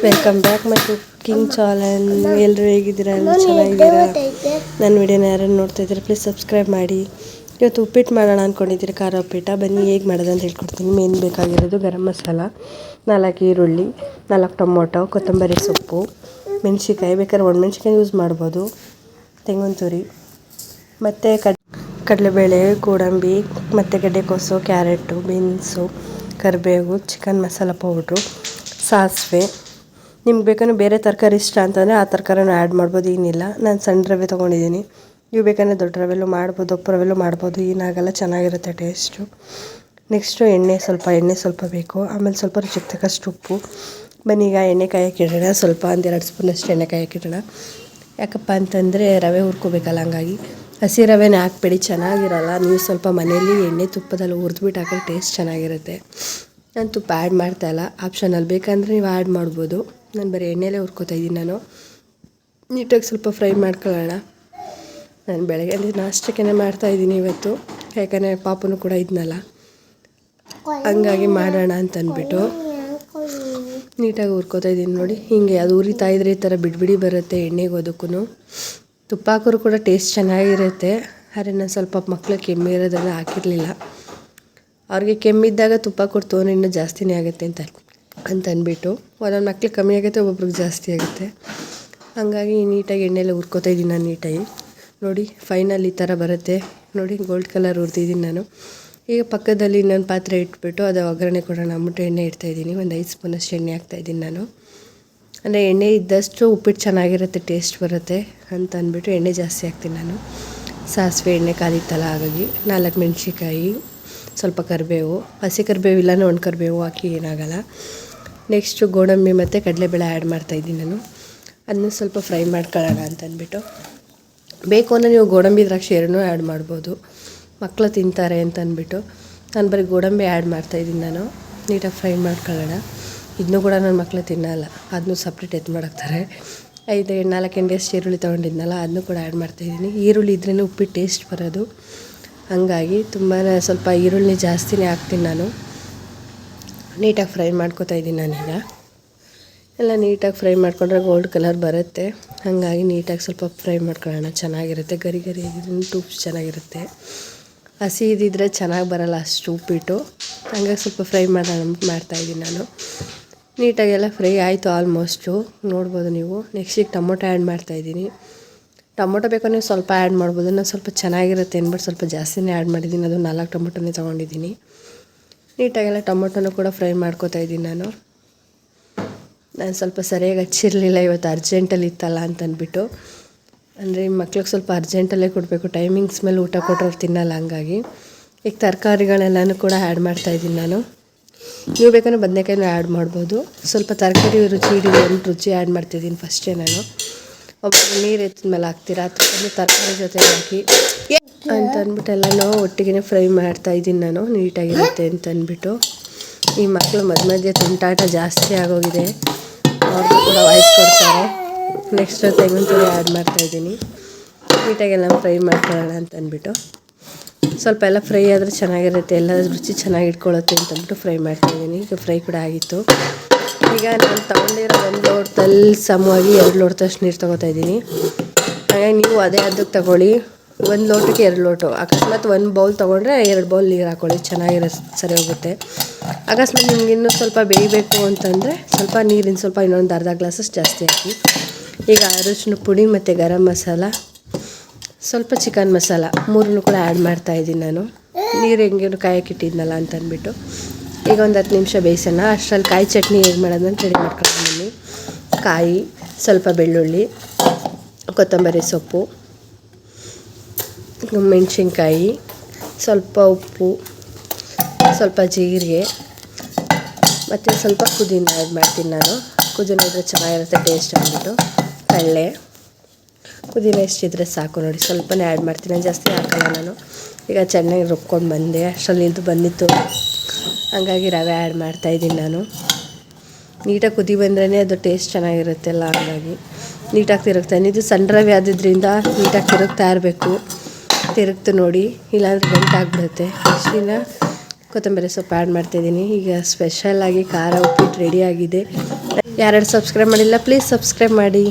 Welcome back my cooking challenge ಎಲ್ಲರೂ ಹೇಗಿದ್ದೀರಾ? ಎಲ್ಲ ಚೆನ್ನಾಗಿದ್ದೀರಾ? ನನ್ನ ವಿಡಿಯೋನ ಯಾರನ್ನು ನೋಡ್ತಾ ಇದ್ದೀರಾ ಪ್ಲೀಸ್ ಸಬ್ಸ್ಕ್ರೈಬ್ ಮಾಡಿ. ಇವತ್ತು ಉಪ್ಪಿಟ್ಟು ಮಾಡೋಣ ಅಂದ್ಕೊಂಡಿದ್ದೀರಿ ಖಾರ ಉಪ್ಪಿಟ್ಟ? ಬನ್ನಿ, ಹೇಗೆ ಮಾಡೋದು ಅಂತ ಹೇಳ್ಕೊಡ್ತೀನಿ. ಮೇನ್ ಬೇಕಾಗಿರೋದು ಗರಂ ಮಸಾಲ, ನಾಲ್ಕು ಈರುಳ್ಳಿ, ನಾಲ್ಕು ಟೊಮೊಟೊ, ಕೊತ್ತಂಬರಿ ಸೊಪ್ಪು ಮೆಣಸಿಕಾಯಿ ಬೇಕಾದ್ರೆ ಒಣಮೆಣ್ಸಿಕಾಯಿ ಯೂಸ್ ಮಾಡ್ಬೋದು. ತೆಂಗಿನ ತುರಿ ಮತ್ತು ಕಡ್, ಕಡಲೆಬೇಳೆ, ಗೋಡಂಬಿ, ಮತ್ತು ಗಡ್ಡೆಕೋಸು, ಕ್ಯಾರೆಟು, ಬೀನ್ಸು, ಕರಿಬೇವು, ಚಿಕನ್ ಮಸಾಲ ಪೌಡ್ರು, ಸಾಸಿವೆ. ನಿಮ್ಗೆ ಬೇಕಂದ್ರೆ ಬೇರೆ ತರಕಾರಿ ಇಷ್ಟ ಅಂತಂದರೆ ಆ ತರಕಾರಿನೂ ಆ್ಯಡ್ ಮಾಡ್ಬೋದು, ಏನಿಲ್ಲ. ನಾನು ಸಣ್ಣ ರವೆ ತೊಗೊಂಡಿದ್ದೀನಿ. ನೀವು ಬೇಕಂದರೆ ದೊಡ್ಡ ರವೆಲ್ಲೂ ಮಾಡ್ಬೋದು ಒಪ್ಪು ರವೆಲ್ಲೂ ಮಾಡ್ಬೋದು. ಏನಾಗಲ್ಲ, ಚೆನ್ನಾಗಿರುತ್ತೆ ಟೇಸ್ಟು ನೆಕ್ಸ್ಟು ಎಣ್ಣೆ, ಸ್ವಲ್ಪ ಎಣ್ಣೆ ಸ್ವಲ್ಪ ಬೇಕು. ಆಮೇಲೆ ಸ್ವಲ್ಪ ರುಚಿಗೆ ತಕ್ಕಷ್ಟು ಉಪ್ಪು. ಬನ್ನಿ, ಈಗ ಎಣ್ಣೆ ಕಾಯಕ್ಕೆ ಇಡೋಣ. ಸ್ವಲ್ಪ ಒಂದೆರಡು ಸ್ಪೂನಷ್ಟು ಎಣ್ಣೆ ಕಾಯಕ್ಕೆ ಯಾಕಪ್ಪ ಅಂತಂದರೆ ರವೆ ಹುರ್ಕೋಬೇಕಲ್ಲ, ಹಂಗಾಗಿ. ಹಸಿ ರವೆನೇ ಹಾಕ್ಬೇಡಿ, ಚೆನ್ನಾಗಿರಲ್ಲ. ನೀವು ಸ್ವಲ್ಪ ಮನೆಯಲ್ಲಿ ಎಣ್ಣೆ ತುಪ್ಪದಲ್ಲಿ ಹುರಿದ್ಬಿಟ್ಟು ಹಾಕಿದ್ರೆ ಟೇಸ್ಟ್ ಚೆನ್ನಾಗಿರುತ್ತೆ. ನಾನು ತುಪ್ಪ ಆ್ಯಡ್ ಮಾಡ್ತಾಯಿಲ್ಲ ಆಪ್ಷನಲ್ಲಿ ಬೇಕಂದರೆ ನೀವು ಆ್ಯಡ್ ಮಾಡ್ಬೋದು. ನಾನು ಬರೀ ಎಣ್ಣೆಲೇ ಹುರ್ಕೋತಾ ಇದ್ದೀನಿ ನಾನು. ನೀಟಾಗಿ ಸ್ವಲ್ಪ ಫ್ರೈ ಮಾಡ್ಕೊಳ್ಳೋಣ. ನಾನು ಬೆಳಗ್ಗೆ ಮಾಡ್ತಾ ಮಾಡ್ತಾಯಿದ್ದೀನಿ ಇವತ್ತು. ಯಾಕಂದರೆ ಪಾಪನೂ ಕೂಡ ಇದ್ನಲ್ಲ. ಹಂಗಾಗಿ ಮಾಡೋಣ ಅಂತ ಅಂದ್ಬಿಟ್ಟು. ನೀಟಾಗಿ ಹುರ್ಕೋತಾ ಇದ್ದೀನಿ ನೋಡಿ. ಹೀಗೆ ಅದು ಉರಿತಾ ಇದ್ರೆ ಈ ಥರ ಬಿಡ್ಬಿಡಿ ಬರುತ್ತೆ ಎಣ್ಣೆಗೆ ಅದಕ್ಕೂ ತುಪ್ಪ ಹಾಕೋರು ಕೂಡ ಟೇಸ್ಟ್ ಚೆನ್ನಾಗಿರುತ್ತೆ. ಆದರೆ ನಾನು ಸ್ವಲ್ಪ ಮಕ್ಳು ಕೆಮ್ಮಿರೋದೆಲ್ಲ ಹಾಕಿರಲಿಲ್ಲ. ಅವ್ರಿಗೆ ಕೆಮ್ಮಿದ್ದಾಗ ತುಪ್ಪ ಕೊಡ್ತು ಇನ್ನೂ ಜಾಸ್ತಿನೇ ಆಗುತ್ತೆ ಅಂತ ಅಂತ ಅಂದ್ಬಿಟ್ಟು ಒಂದೊಂದು ಮಕ್ಳಿಗೆ ಕಮ್ಮಿ ಆಗುತ್ತೆ, ಒಬ್ಬೊಬ್ರಿಗೆ ಜಾಸ್ತಿ ಆಗುತ್ತೆ. ಹಾಗಾಗಿ ನೀಟಾಗಿ ಎಣ್ಣೆಲ್ಲ ಹುರ್ಕೋತಾ ಇದ್ದೀನಿ ನಾನು ನೀಟಾಗಿ. ನೋಡಿ ಫೈನಲ್ ಈ ಥರ ಬರುತ್ತೆ. ನೋಡಿ ಗೋಲ್ಡ್ ಕಲರ್ ಹುರಿದಿದ್ದೀನಿ ನಾನು. ಈಗ ಪಕ್ಕದಲ್ಲಿ ಇನ್ನೊಂದು ಪಾತ್ರೆ ಇಟ್ಬಿಟ್ಟು ಅದು ಒಗ್ಗರಣೆ ಕೊಡೋಣ ಅಂದ್ಬಿಟ್ಟು ಎಣ್ಣೆ ಇಡ್ತಾಯಿದ್ದೀನಿ ಒಂದು ಐದು ಸ್ಪೂನಷ್ಟು ಎಣ್ಣೆ ಹಾಕ್ತಾಯಿದ್ದೀನಿ ನಾನು. ಅಂದರೆ ಎಣ್ಣೆ ಇದ್ದಷ್ಟು ಉಪ್ಪಿಟ್ಟು ಚೆನ್ನಾಗಿರುತ್ತೆ ಟೇಸ್ಟ್ ಬರುತ್ತೆ ಅಂತ ಅಂದ್ಬಿಟ್ಟು ಎಣ್ಣೆ ಜಾಸ್ತಿ ಹಾಕ್ತೀನಿ ನಾನು. ಸಾಸಿವೆ ಎಣ್ಣೆ ಕಾದಿತ್ತಲ್ಲ ಹಾಗಾಗಿ ನಾಲ್ಕು ಮೆಣಸಿಕಾಯಿ ಸ್ವಲ್ಪ ಕರಿಬೇವು, ಹಸಿ ಕರಿಬೇವು ಇಲ್ಲಾಂದರೆ ಒಣ ಕರಿಬೇವು ಹಾಕಿ ಏನಾಗಲ್ಲ. ನೆಕ್ಸ್ಟು ಗೋಡಂಬಿ ಮತ್ತು ಕಡಲೆಬೇಳೆ ಆ್ಯಡ್ ಮಾಡ್ತಾಯಿದ್ದೀನಿ ನಾನು. ಅದನ್ನ ಸ್ವಲ್ಪ ಫ್ರೈ ಮಾಡ್ಕೊಳ್ಳೋಣ ಅಂತಂದ್ಬಿಟ್ಟು. ಬೇಕು ಅಂದರೆ ನೀವು ಗೋಡಂಬಿ ದ್ರಾಕ್ಷಿ ಎರಡನ್ನೂ ಆ್ಯಡ್ ಮಾಡ್ಬೋದು. ಮಕ್ಕಳು ತಿಂತಾರೆ ಅಂತ ಅಂದ್ಬಿಟ್ಟು ನಾನು ಬರೀ ಗೋಡಂಬಿ ಆ್ಯಡ್ ಮಾಡ್ತಾಯಿದ್ದೀನಿ ನಾನು. ನೀಟಾಗಿ ಫ್ರೈ ಮಾಡ್ಕೊಳ್ಳೋಣ. ಇದನ್ನೂ ಕೂಡ ನನ್ನ ಮಕ್ಕಳು ತಿನ್ನಲ್ಲ. ಅದನ್ನೂ ಸಪ್ರೇಟ್ ಎತ್ತು ಮಾಡಾಕ್ತಾರೆ. ಐದು ನಾಲ್ಕು, ಎಂಟು ಈರುಳ್ಳಿ ತೊಗೊಂಡಿದ್ನಲ್ಲ, ಅದನ್ನೂ ಕೂಡ ಆ್ಯಡ್ ಮಾಡ್ತಾಯಿದ್ದೀನಿ ಈರುಳ್ಳಿ ಇದ್ರೇ ಉಪ್ಪಿಟ್ಟು ಟೇಸ್ಟ್ ಬರೋದು. ಹಾಗಾಗಿ ತುಂಬಾ ಸ್ವಲ್ಪ ಈರುಳ್ಳಿ ಜಾಸ್ತಿನೇ ಹಾಕ್ತೀನಿ ನಾನು. ನೀಟಾಗಿ ಫ್ರೈ ಮಾಡ್ಕೊತಾ ಇದ್ದೀನಿ ನಾನೀಗ. ಎಲ್ಲ ನೀಟಾಗಿ ಫ್ರೈ ಮಾಡಿಕೊಂಡ್ರೆ ಗೋಲ್ಡ್ ಕಲರ್ ಬರುತ್ತೆ. ಹಾಗಾಗಿ ನೀಟಾಗಿ ಸ್ವಲ್ಪ ಫ್ರೈ ಮಾಡ್ಕೊಳ್ಳೋಣ. ಚೆನ್ನಾಗಿರುತ್ತೆ. ಗರಿ ಗರಿ ಟೂಪ್ಸ್ ಚೆನ್ನಾಗಿರುತ್ತೆ. ಹಸಿ ಇದ್ದಿದ್ರೆ ಚೆನ್ನಾಗಿ ಬರೋಲ್ಲ ಅಷ್ಟು ಉಪ್ಪಿಟ್ಟು. ಹಂಗಾಗಿ ಸ್ವಲ್ಪ ಫ್ರೈ ಮಾಡೋಣ ಮಾಡ್ತಾಯಿದ್ದೀನಿ ನಾನು. ನೀಟಾಗೆಲ್ಲ ಫ್ರೈ ಆಯಿತು ಆಲ್ಮೋಸ್ಟು. ನೋಡ್ಬೋದು ನೀವು. ನೆಕ್ಸ್ಟಿಗೆ ಟೊಮೊಟೊ ಆ್ಯಡ್ ಮಾಡ್ತಾಯಿದ್ದೀನಿ ಟೊಮೊಟೊ ಬೇಕಂದ್ರೆ ಸ್ವಲ್ಪ ಆ್ಯಡ್ ಮಾಡ್ಬೋದು. ನಾನು ಸ್ವಲ್ಪ ಚೆನ್ನಾಗಿರುತ್ತೆ ಅಂದ್ಬಿಟ್ಟು ಸ್ವಲ್ಪ ಜಾಸ್ತಿನೇ ಆ್ಯಡ್ ಮಾಡಿದ್ದೀನಿ. ಅದು ನಾಲ್ಕು ಟೊಮೊಟೊನೇ ತೊಗೊಂಡಿದ್ದೀನಿ. ನೀಟಾಗೆಲ್ಲ ಟೊಮೊಟೊನೂ ಕೂಡ ಫ್ರೈ ಮಾಡ್ಕೊತಾ ಇದ್ದೀನಿ ನಾನು. ನಾನು ಸ್ವಲ್ಪ ಸರಿಯಾಗಿ ಹಚ್ಚಿರಲಿಲ್ಲ ಇವತ್ತು ಅರ್ಜೆಂಟಲ್ಲಿ ಇತ್ತಲ್ಲ ಅಂತ ಅಂದ್ಬಿಟ್ಟು ಅಂದರೆ ಮಕ್ಳಿಗೆ ಸ್ವಲ್ಪ ಅರ್ಜೆಂಟಲ್ಲೇ ಕೊಡಬೇಕು. ಟೈಮಿಂಗ್ಸ್ ಮೇಲೆ ಊಟ ಕೊಟ್ಟರೆ ತಿನ್ನಲ್ಲ ಹಂಗಾಗಿ. ಈಗ ತರಕಾರಿಗಳೆಲ್ಲನೂ ಕೂಡ ಆ್ಯಡ್ ಮಾಡ್ತಾಯಿದ್ದೀನಿ ನಾನು. ನೀವು ಬೇಕಂದ್ರೆ ಬದನೆಕಾಯಿನೂ ಆ್ಯಡ್ ಮಾಡ್ಬೋದು. ಸ್ವಲ್ಪ ತರಕಾರಿ ರುಚಿ ಹಿಡಿದು ರುಚಿ ಆ್ಯಡ್ ಮಾಡ್ತಿದ್ದೀನಿ ಫಸ್ಟೇ ನಾನು. ಒಬ್ಬರು ನೀರು ಎತ್ತಿದ ಮೇಲೆ ಹಾಕ್ತೀರಾ? ಅಥವಾ ತರಕಾರಿ ಜೊತೆ ಹಾಕಿ. ಅಂತ ಅಂದ್ಬಿಟ್ಟು ಒಟ್ಟಿಗೆ ಫ್ರೈ ಮಾಡ್ತಾ ಇದ್ದೀನಿ ನಾನು, ನೀಟಾಗಿರುತ್ತೆ ಅಂತ ಅಂದ್ಬಿಟ್ಟು ಈ ಮಕ್ಕಳು ಮಧ್ಯ ಮಧ್ಯೆ ತುಂಟಾಟ ಜಾಸ್ತಿ ಆಗೋಗಿದೆ. ಅವ್ರಿಗೂ ಕೂಡ ವಾಯ್ಸ್ ಕೊಡ್ತಾರೆ. ನೆಕ್ಸ್ಟ್ ತೆಂಗಿನ ತುರಿ ಆ್ಯಡ್ ಮಾಡ್ತಾಯಿದ್ದೀನಿ ನೀಟಾಗೆಲ್ಲ ಫ್ರೈ ಮಾಡ್ಕೊಳ್ಳೋಣ ಅಂತ ಸ್ವಲ್ಪ ಎಲ್ಲ ಫ್ರೈ ಆದರೆ ಚೆನ್ನಾಗಿರುತ್ತೆ. ಎಲ್ಲ ರುಚಿ ಚೆನ್ನಾಗಿ ಇಟ್ಕೊಳ್ಳುತ್ತೆ ಅಂತಂದ್ಬಿಟ್ಟು ಫ್ರೈ ಮಾಡ್ತಾಯಿದ್ದೀನಿ ಈಗ ಫ್ರೈ ಕೂಡ ಆಗಿತ್ತು. ಈಗ ನಾನು ತೊಗೊಂಡಿರೋ ಒಂದು ಲೋಟದಲ್ಲಿ ಸಮವಾಗಿ ಎರಡು ಲೋಟದಷ್ಟು ನೀರು ತೊಗೋತಾ ಇದ್ದೀನಿ. ಹಾಗಾಗಿ ನೀವು ಅದೇ ಅದಕ್ಕೆ ತಗೊಳ್ಳಿ. ಒಂದು ಲೋಟಕ್ಕೆ ಎರಡು ಲೋಟು. ಅಕಸ್ಮಾತ್ ಒಂದು ಬೌಲ್ ತೊಗೊಂಡ್ರೆ ಎರಡು ಬೌಲ್ ನೀರು ಹಾಕೊಳ್ಳಿ. ಚೆನ್ನಾಗಿರೋ ಸರಿ ಹೋಗುತ್ತೆ. ಅಕಸ್ಮಾತ್ ನಿಮ್ಗೆ ಇನ್ನೂ ಸ್ವಲ್ಪ ಬೇಯಬೇಕು ಅಂತಂದರೆ ಸ್ವಲ್ಪ ನೀರಿನ ಸ್ವಲ್ಪ ಇನ್ನೊಂದು ಅರ್ಧ ಗ್ಲಾಸಸ್ ಜಾಸ್ತಿ ಹಾಕಿ. ಈಗ ಅರಿಶಿನ ಪುಡಿ ಮತ್ತು ಗರಂ ಮಸಾಲ ಸ್ವಲ್ಪ ಚಿಕನ್ ಮಸಾಲ ಮೂರನ್ನು ಕೂಡ ಆ್ಯಡ್ ಮಾಡ್ತಾಯಿದ್ದೀನಿ ನಾನು. ನೀರು ಹೆಂಗೇನು ಕಾಯಕ್ಕೆ ಇಟ್ಟಿದ್ನಲ್ಲ ಅಂತ ಅಂದ್ಬಿಟ್ಟು ಈಗ ಒಂದು ಹತ್ತು ನಿಮಿಷ ಬೇಯಿಸೋಣ. ಅಷ್ಟರಲ್ಲಿ ಕಾಯಿ ಚಟ್ನಿ ಹೇಗೆ ಮಾಡೋದನ್ನ ಅಂತ ರೆಡಿ ಮಾಡ್ಕೊಂಡಿದ್ದೀನಿ ಕಾಯಿ, ಸ್ವಲ್ಪ ಬೆಳ್ಳುಳ್ಳಿ, ಕೊತ್ತಂಬರಿ ಸೊಪ್ಪು, ಮೆಣಸಿನ್ಕಾಯಿ, ಸ್ವಲ್ಪ ಉಪ್ಪು, ಸ್ವಲ್ಪ ಜೀರಿಗೆ, ಮತ್ತು ಸ್ವಲ್ಪ ಪುದೀನ ಆ್ಯಡ್ ಮಾಡ್ತೀನಿ ನಾನು. ಪುದೀನ ಇದ್ದರೆ ಚೆನ್ನಾಗಿರುತ್ತೆ ಟೇಸ್ಟ್ ಅಂದ್ಬಿಟ್ಟು ಕಡಲೆ. ಪುದೀನ ಎಷ್ಟಿದ್ರೆ ಸಾಕು ನೋಡಿ. ಸ್ವಲ್ಪನೇ ಆ್ಯಡ್ ಮಾಡ್ತೀನಿ. ಜಾಸ್ತಿ ಹಾಕಲ್ಲ ನಾನು. ಈಗ ಚೆನ್ನಾಗಿ ರುಬ್ಕೊಂಡು ಬಂದೆ. ಅಷ್ಟರಲ್ಲಿ ಇದು ಬಂದಿತ್ತು. ಹಂಗಾಗಿ ರವೆ ಆ್ಯಡ್ ಮಾಡ್ತಾಯಿದ್ದೀನಿ ನಾನು. ನೀಟಾಗಿ ಕುದಿ ಬಂದ್ರೇ ಅದು ಟೇಸ್ಟ್ ಚೆನ್ನಾಗಿರುತ್ತೆಲ್ಲ ಹಂಗಾಗಿ. ನೀಟಾಗಿ ತಿರುಗ್ತಾನೆ ಇದು ಸಣ್ಣ ರವೆ ಆದ್ದರಿಂದ ನೀಟಾಗಿ ತಿರುಗ್ತಾ ಇರಬೇಕು. ತಿರುಗ್ತು ನೋಡಿ. ಇಲ್ಲಾಂದ್ರೆ ಗಂಟಾಗ್ಬಿಡುತ್ತೆ. ನೆಕ್ಸ್ಟಿನ ಕೊತ್ತಂಬರಿ ಸೊಪ್ಪು ಆ್ಯಡ್ ಮಾಡ್ತಾಯಿದ್ದೀನಿ ಈಗ ಸ್ಪೆಷಲಾಗಿ ಖಾರ ಉಪ್ಪಿಟ್ಟು ರೆಡಿಯಾಗಿದೆ ಯಾರ್ಯಾರು ಸಬ್ಸ್ಕ್ರೈಬ್ ಮಾಡಿಲ್ಲ ಪ್ಲೀಸ್ ಸಬ್ಸ್ಕ್ರೈಬ್ ಮಾಡಿ.